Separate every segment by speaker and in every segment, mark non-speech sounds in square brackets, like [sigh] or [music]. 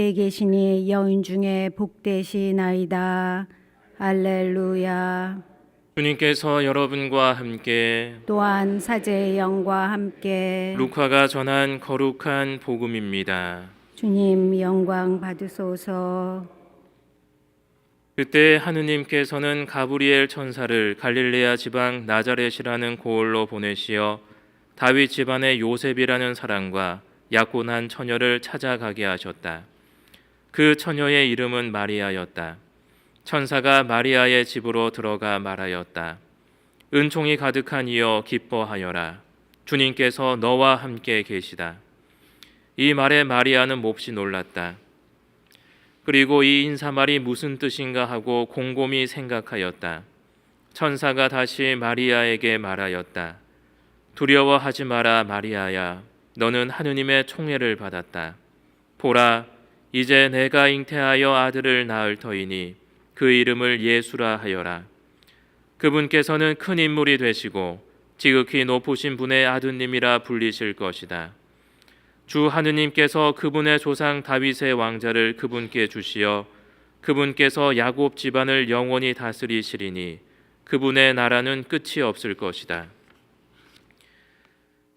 Speaker 1: 에 계시니 여인 중에 복되시나이다. 할렐루야.
Speaker 2: 주님께서 여러분과 함께
Speaker 1: 또한 사제의 영과 함께
Speaker 2: 루카가 전한 거룩한 복음입니다.
Speaker 1: 주님 영광 받으소서.
Speaker 2: 그때 하느님께서는 가브리엘 천사를 갈릴레아 지방 나자렛이라는 고을로 보내시어 다윗 집안의 요셉이라는 사람과 약혼한 처녀를 찾아가게 하셨다. 그 처녀의 이름은 마리아였다. 천사가 마리아의 집으로 들어가 말하였다. 은총이 가득한 이여 기뻐하여라. 주님께서 너와 함께 계시다. 이 말에 마리아는 몹시 놀랐다. 그리고 이 인사말이 무슨 뜻인가 하고 곰곰이 생각하였다. 천사가 다시 마리아에게 말하였다. 두려워하지 마라 마리아야. 너는 하느님의 총애를 받았다. 보라, 이제 내가 잉태하여 아들을 낳을 터이니 그 이름을 예수라 하여라. 그분께서는 큰 인물이 되시고 지극히 높으신 분의 아드님이라 불리실 것이다. 주 하느님께서 그분의 조상 다윗의 왕자를 그분께 주시어 그분께서 야곱 집안을 영원히 다스리시리니 그분의 나라는 끝이 없을 것이다.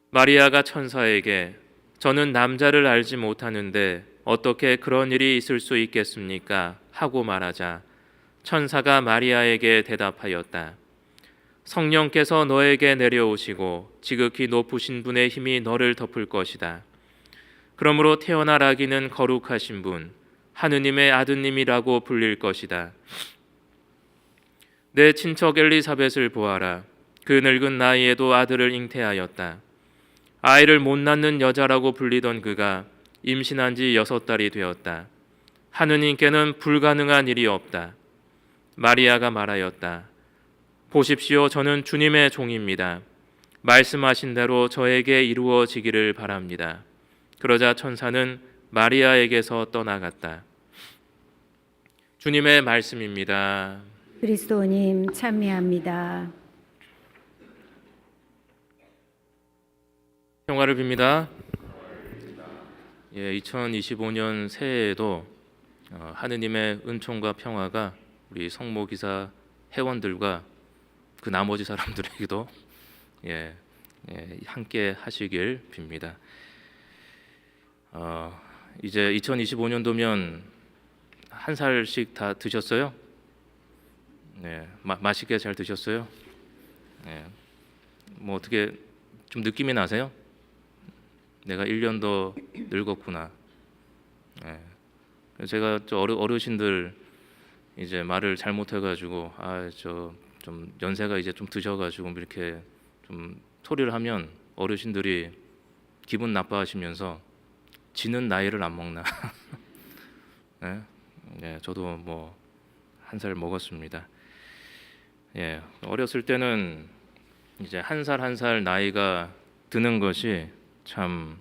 Speaker 2: 마리아가 천사에게 저는 남자를 알지 못하는데 어떻게 그런 일이 있을 수 있겠습니까? 하고 말하자 천사가 마리아에게 대답하였다. 성령께서 너에게 내려오시고 지극히 높으신 분의 힘이 너를 덮을 것이다. 그러므로 태어날 아기는 거룩하신 분, 하느님의 아드님이라고 불릴 것이다. 내 친척 엘리사벳을 보아라. 그 늙은 나이에도 아들을 잉태하였다. 아이를 못 낳는 여자라고 불리던 그가 임신한 지 여섯 달이 되었다. 하느님께는 불가능한 일이 없다. 마리아가 말하였다. 보십시오. 저는 주님의 종입니다. 말씀하신 대로 저에게 이루어지기를 바랍니다. 그러자 천사는 마리아에게서 떠나갔다. 주님의 말씀입니다.
Speaker 1: 그리스도님 참여합니다.
Speaker 2: 평화를 빕니다. 예, 2025년 새해에도 어, 하느님의 은총과 평화가 우리 성모 기사 회원들과 그 나머지 사람들에게도 [laughs] 예, 예, 함께 하시길 빕니다. 어, 이제 2025년도면 한 살씩 다 드셨어요? 네, 마, 맛있게 잘 드셨어요? 네, 뭐 어떻게 좀 느낌이 나세요? 내가 1년 더 늙었구나. 예. 제가 저 어르, 어르신들 이제 말을 잘못해가지고 아 저 좀 연세가 이제 좀 드셔가지고 뭐 이렇게 좀 소리를 하면 어르신들이 기분 나빠하시면서 지는 나이를 안 먹나. [laughs] 예. 예, 저도 뭐 한 살 먹었습니다. 예, 어렸을 때는 이제 한 살 한 살 나이가 드는 것이 참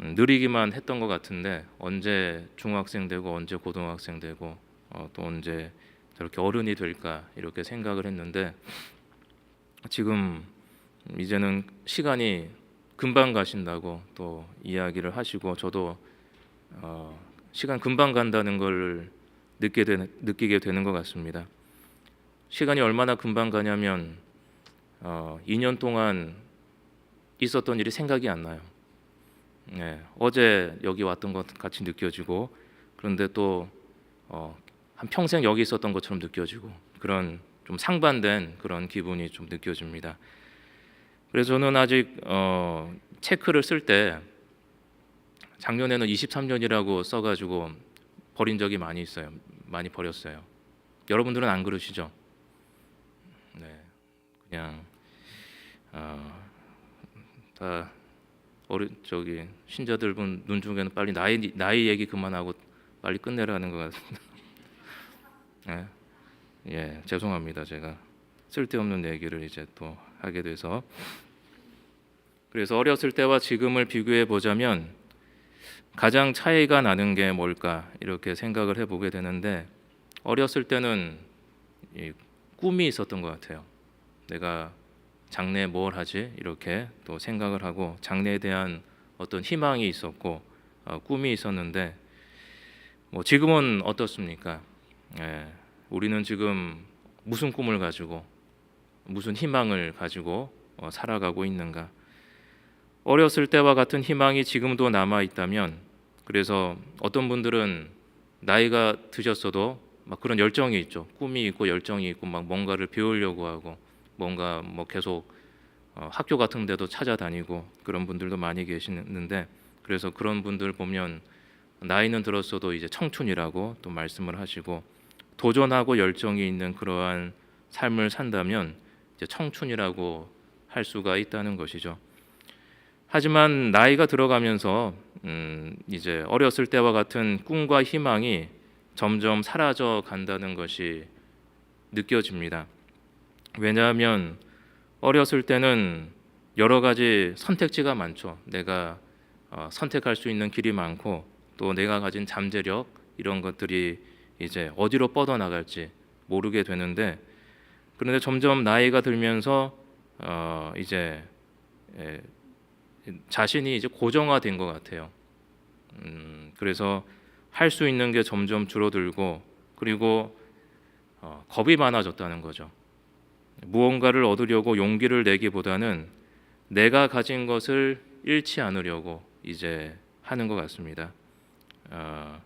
Speaker 2: 음, 느리기만 했던 것 같은데 언제 중학생 되고 언제 고등학생 되고 어, 또 언제 저렇게 어른이 될까 이렇게 생각을 했는데 지금 이제는 시간이 금방 가신다고 또 이야기를 하시고 저도 어, 시간 금방 간다는 걸 느끼게 되는, 느끼게 되는 것 같습니다. 시간이 얼마나 금방 가냐면 어, 2년 동안 있었던 일이 생각이 안 나요. 네, 어제 여기 왔던 것 같이 느껴지고 그런데 또 어, 한 평생 여기 있었던 것처럼 느껴지고 그런 좀 상반된 그런 기분이 좀 느껴집니다. 그래서 저는 아직 어, 체크를 쓸 때 작년에는 23년이라고 써가지고 버린 적이 많이 있어요. 많이 버렸어요. 여러분들은 안 그러시죠? 네, 그냥 어, 다 어리 저기 신자들 분 눈 중에는 빨리 나이 나이 얘기 그만하고 빨리 끝내라는 것 같습니다. 예, [laughs] 예, 죄송합니다. 제가 쓸데없는 얘기를 이제 또 하게 돼서 그래서 어렸을 때와 지금을 비교해 보자면 가장 차이가 나는 게 뭘까 이렇게 생각을 해보게 되는데 어렸을 때는 이 꿈이 있었던 것 같아요. 내가 장래에 뭘 하지 이렇게 또 생각을 하고 장래에 대한 어떤 희망이 있었고 어, 꿈이 있었는데 뭐 지금은 어떻습니까? 예, 우리는 지금 무슨 꿈을 가지고 무슨 희망을 가지고 어, 살아가고 있는가? 어렸을 때와 같은 희망이 지금도 남아 있다면 그래서 어떤 분들은 나이가 드셨어도 막 그런 열정이 있죠. 꿈이 있고 열정이 있고 막 뭔가를 배우려고 하고 뭔가 뭐 계속 어, 학교 같은 데도 찾아다니고 그런 분들도 많이 계시는데 그래서 그런 분들 보면 나이는 들었어도 이제 청춘이라고 또 말씀을 하시고 도전하고 열정이 있는 그러한 삶을 산다면 이제 청춘이라고 할 수가 있다는 것이죠. 하지만 나이가 들어가면서 음, 이제 어렸을 때와 같은 꿈과 희망이 점점 사라져 간다는 것이 느껴집니다. 왜냐하면 어렸을 때는 여러 가지 선택지가 많죠. 내가 어, 선택할 수 있는 길이 많고 또 내가 가진 잠재력 이런 것들이 이제 어디로 뻗어 나갈지 모르게 되는데 그런데 점점 나이가 들면서 어, 이제 에, 자신이 이제 고정화된 것 같아요. 음, 그래서 할 수 있는 게 점점 줄어들고 그리고 어, 겁이 많아졌다는 거죠. 무언가를 얻으려고 용기를 내기보다는 내가 가진 것을 잃지 않으려고 이제 하는 것 같습니다. 어,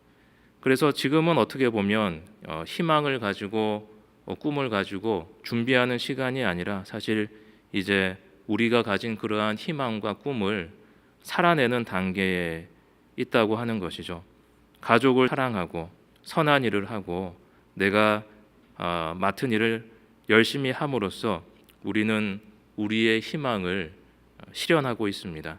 Speaker 2: 그래서 지금은 어떻게 보면 어, 희망을 가지고 어, 꿈을 가지고 준비하는 시간이 아니라 사실 이제 우리가 가진 그러한 희망과 꿈을 살아내는 단계에 있다고 하는 것이죠. 가족을 사랑하고 선한 일을 하고 내가 어, 맡은 일을 열심히 함으로써 우리는 우리의 희망을 실현하고 있습니다.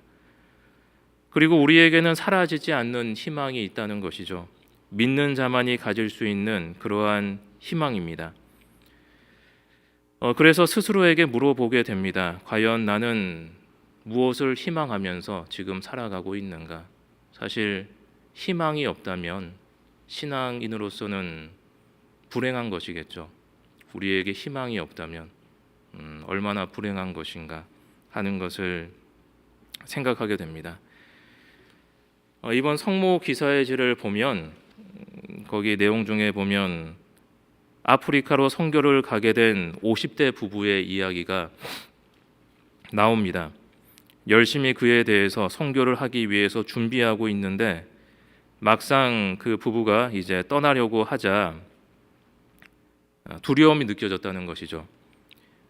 Speaker 2: 그리고 우리에게는 사라지지 않는 희망이 있다는 것이죠. 믿는 자만이 가질 수 있는 그러한 희망입니다. 어, 그래서 스스로에게 물어보게 됩니다. 과연 나는 무엇을 희망하면서 지금 살아가고 있는가? 사실 희망이 없다면 신앙인으로서는 불행한 것이겠죠. 우리에게 희망이 없다면 음, 얼마나 불행한 것인가 하는 것을 생각하게 됩니다. 어, 이번 성모 기사의 지를 보면 음, 거기 내용 중에 보면 아프리카로 선교를 가게 된 50대 부부의 이야기가 나옵니다. 열심히 그에 대해서 선교를 하기 위해서 준비하고 있는데 막상 그 부부가 이제 떠나려고 하자 어, 두려움이 느껴졌다는 것이죠.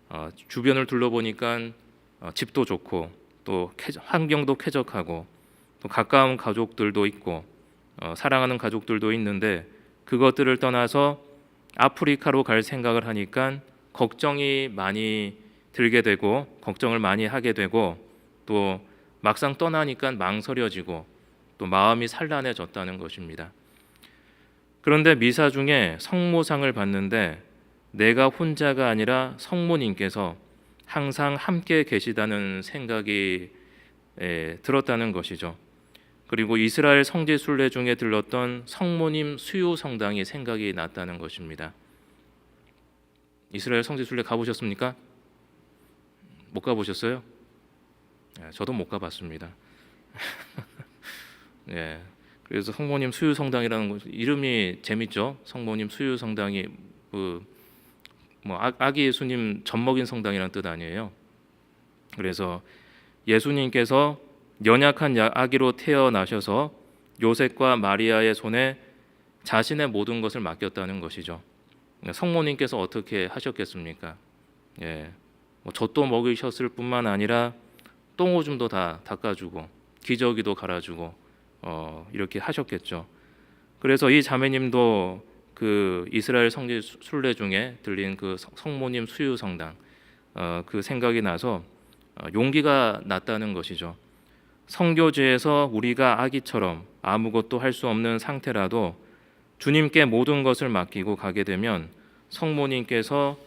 Speaker 2: 어, 주변을 둘러보니까 어, 집도 좋고 또 환경도 쾌적하고 또 가까운 가족들도 있고 어, 사랑하는 가족들도 있는데 그것들을 떠나서 아프리카로 갈 생각을 하니까 걱정이 많이 들게 되고 걱정을 많이 하게 되고 또 막상 떠나니까 망설여지고 또 마음이 산란해졌다는 것입니다. 그런데 미사 중에 성모상을 받는데 내가 혼자가 아니라 성모님께서 항상 함께 계시다는 생각이 에, 들었다는 것이죠. 그리고 이스라엘 성지 순례 중에 들렀던 성모님 수요 성당이 생각이 났다는 것입니다. 이스라엘 성지 순례 가보셨습니까? 못 가보셨어요? 예, 저도 못 가봤습니다. [laughs] 예, 그래서 성모님 수유 성당이라는 것 이름이 재밌죠. 성모님 수유 성당이 그 뭐 아기 예수님 젖 먹인 성당이라는 뜻 아니에요. 그래서 예수님께서 연약한 아기로 태어나셔서 요셉과 마리아의 손에 자신의 모든 것을 맡겼다는 것이죠. 성모님께서 어떻게 하셨겠습니까? 예, 뭐 젖도 먹이셨을 뿐만 아니라 똥오줌도 다 닦아주고 기저귀도 갈아주고 어, 이렇게 하셨겠죠. 그래서 이 자매님도 그 이스라엘 성지 순례 중에 들린 그 성모님 수유 성당 어, 그 생각이 나서 어, 용기가 났다는 것이죠. 성교지에서 우리가 아기처럼 아무것도 할 수 없는 상태라도 주님께 모든 것을 맡기고 가게 되면 성모님께서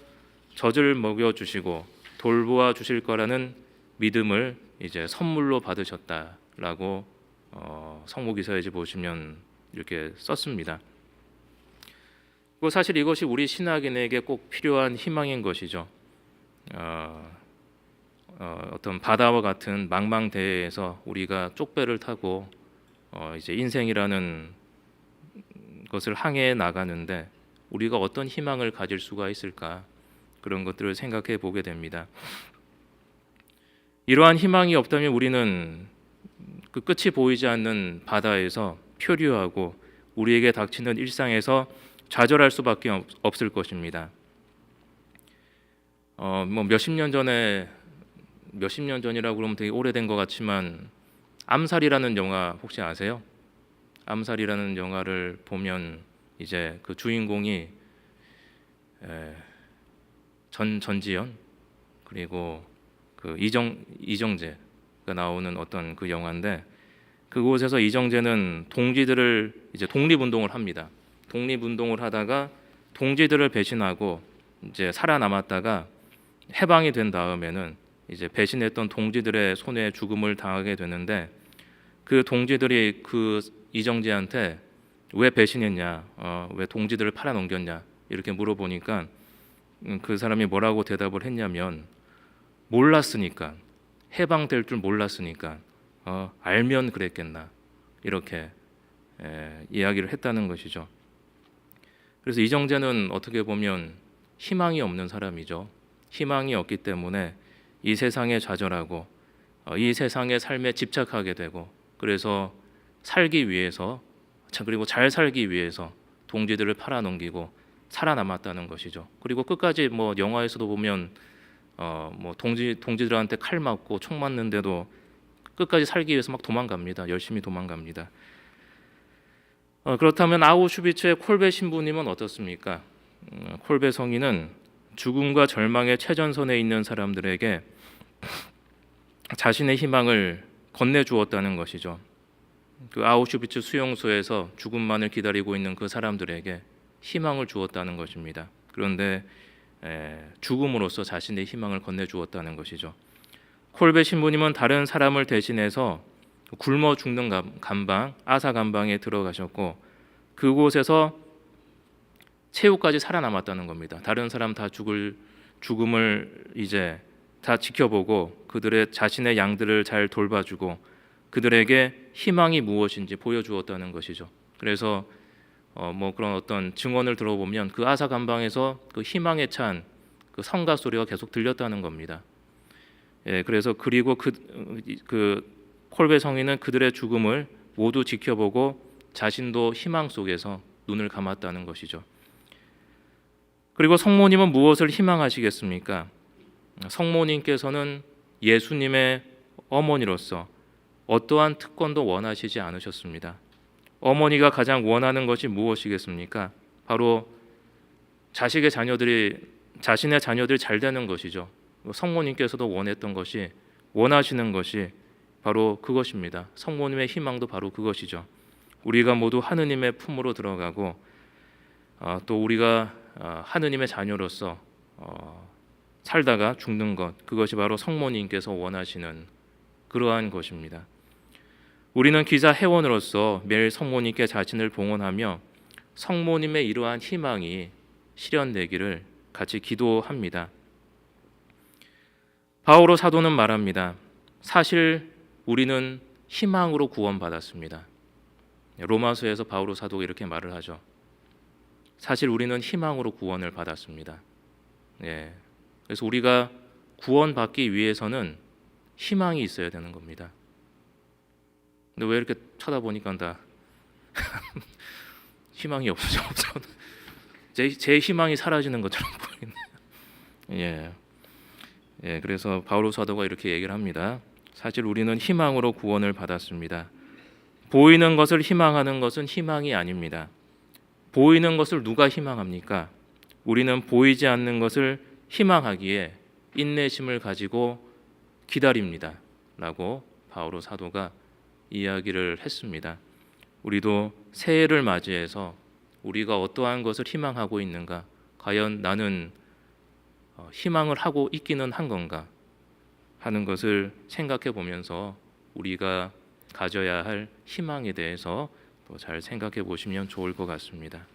Speaker 2: 젖을 먹여 주시고 돌보아 주실 거라는 믿음을 이제 선물로 받으셨다라고 어, 성모 기사에지 보시면 이렇게 썼습니다. 그리고 사실 이것이 우리 신학인에게 꼭 필요한 희망인 것이죠. 어, 어, 어떤 바다와 같은 망망대해에서 우리가 쪽배를 타고 어, 이제 인생이라는 것을 항해해 나가는데 우리가 어떤 희망을 가질 수가 있을까 그런 것들을 생각해 보게 됩니다. 이러한 희망이 없다면 우리는 그 끝이 보이지 않는 바다에서 표류하고 우리에게 닥치는 일상에서 좌절할 수밖에 없- 없을 것입니다. 어, 뭐 몇십 년 전에 몇십 년 전이라고 그러면 되게 오래된 것 같지만 암살이라는 영화 혹시 아세요? 암살이라는 영화를 보면 이제 그 주인공이 에, 전 전지현 그리고 그 이정 이정재가 나오는 어떤 그 영화인데 그곳에서 이정재는 동지들을 이제 독립운동을 합니다. 독립운동을 하다가 동지들을 배신하고 이제 살아남았다가 해방이 된 다음에는 이제 배신했던 동지들의 손에 죽음을 당하게 되는데 그 동지들이 그 이정재한테 왜 배신했냐, 어, 왜 동지들을 팔아넘겼냐? 이렇게 물어보니까 음, 그 사람이 뭐라고 대답을 했냐면 몰랐으니까 해방될 줄 몰랐으니까 어, 알면 그랬겠나 이렇게 에, 이야기를 했다는 것이죠. 그래서 이정재는 어떻게 보면 희망이 없는 사람이죠. 희망이 없기 때문에 이 세상에 좌절하고 어, 이 세상의 삶에 집착하게 되고 그래서 살기 위해서 자, 그리고 잘 살기 위해서 동지들을 팔아넘기고 살아남았다는 것이죠. 그리고 끝까지 뭐 영화에서도 보면 어, 뭐 동지 동지들한테 칼 맞고 총 맞는데도 끝까지 살기 위해서 막 도망갑니다. 열심히 도망갑니다. 어, 그렇다면 아우슈비츠의 콜베 신부님은 어떻습니까? 음, 콜베 성인은 죽음과 절망의 최전선에 있는 사람들에게 자신의 희망을 건네 주었다는 것이죠. 그 아우슈비츠 수용소에서 죽음만을 기다리고 있는 그 사람들에게 희망을 주었다는 것입니다. 그런데 에, 죽음으로써 자신의 희망을 건네 주었다는 것이죠. 콜베 신부님은 다른 사람을 대신해서 굶어 죽는 감- 감방 아사 감방에 들어가셨고 그곳에서 최후까지 살아남았다는 겁니다. 다른 사람 다 죽을 죽음을 이제 다 지켜보고 그들의 자신의 양들을 잘 돌봐주고 그들에게 희망이 무엇인지 보여주었다는 것이죠. 그래서 어, 뭐 그런 어떤 증언을 들어보면 그 아사 감방에서 그 희망에 찬 그 성가 소리가 계속 들렸다는 겁니다. 예, 그래서 그리고 그, 그 콜베 성인은 그들의 죽음을 모두 지켜보고 자신도 희망 속에서 눈을 감았다는 것이죠. 그리고 성모님은 무엇을 희망하시겠습니까? 성모님께서는 예수님의 어머니로서 어떠한 특권도 원하시지 않으셨습니다. 어머니가 가장 원하는 것이 무엇이겠습니까? 바로 자식의 자녀들이 자신의 자녀들이 잘 되는 것이죠. 성모님께서도 원했던 것이 원하시는 것이 바로 그것입니다. 성모님의 희망도 바로 그것이죠. 우리가 모두 하느님의 품으로 들어가고 어, 또 우리가 어, 하느님의 자녀로서 어, 살다가 죽는 것 그것이 바로 성모님께서 원하시는 그러한 것입니다. 우리는 기자 회원으로서 매일 성모님께 자신을 봉헌하며 성모님의 이러한 희망이 실현되기를 같이 기도합니다. 바오로 사도는 말합니다. 사실 우리는 희망으로 구원받았습니다. 로마서에서 바오로 사도가 이렇게 말을 하죠. 사실 우리는 희망으로 구원을 받았습니다. 예. 그래서 우리가 구원받기 위해서는 희망이 있어야 되는 겁니다. 근데 왜 이렇게 쳐다보니까 다 [laughs] 희망이 없어 없어. [laughs] 제, 제 희망이 사라지는 것처럼 [laughs] 보이네. 예. 예, 그래서 바울로 사도가 이렇게 얘기를 합니다. 사실 우리는 희망으로 구원을 받았습니다. 보이는 것을 희망하는 것은 희망이 아닙니다. 보이는 것을 누가 희망합니까? 우리는 보이지 않는 것을 희망하기에 인내심을 가지고 기다립니다. 라고 바오로 사도가 이야기를 했습니다. 우리도 새해를 맞이해서 우리가 어떠한 것을 희망하고 있는가? 과연 나는 어, 희망을 하고 있기는 한 건가? 하는 것을 생각해 보면서 우리가 가져야 할 희망에 대해서 또 잘 생각해 보시면 좋을 것 같습니다.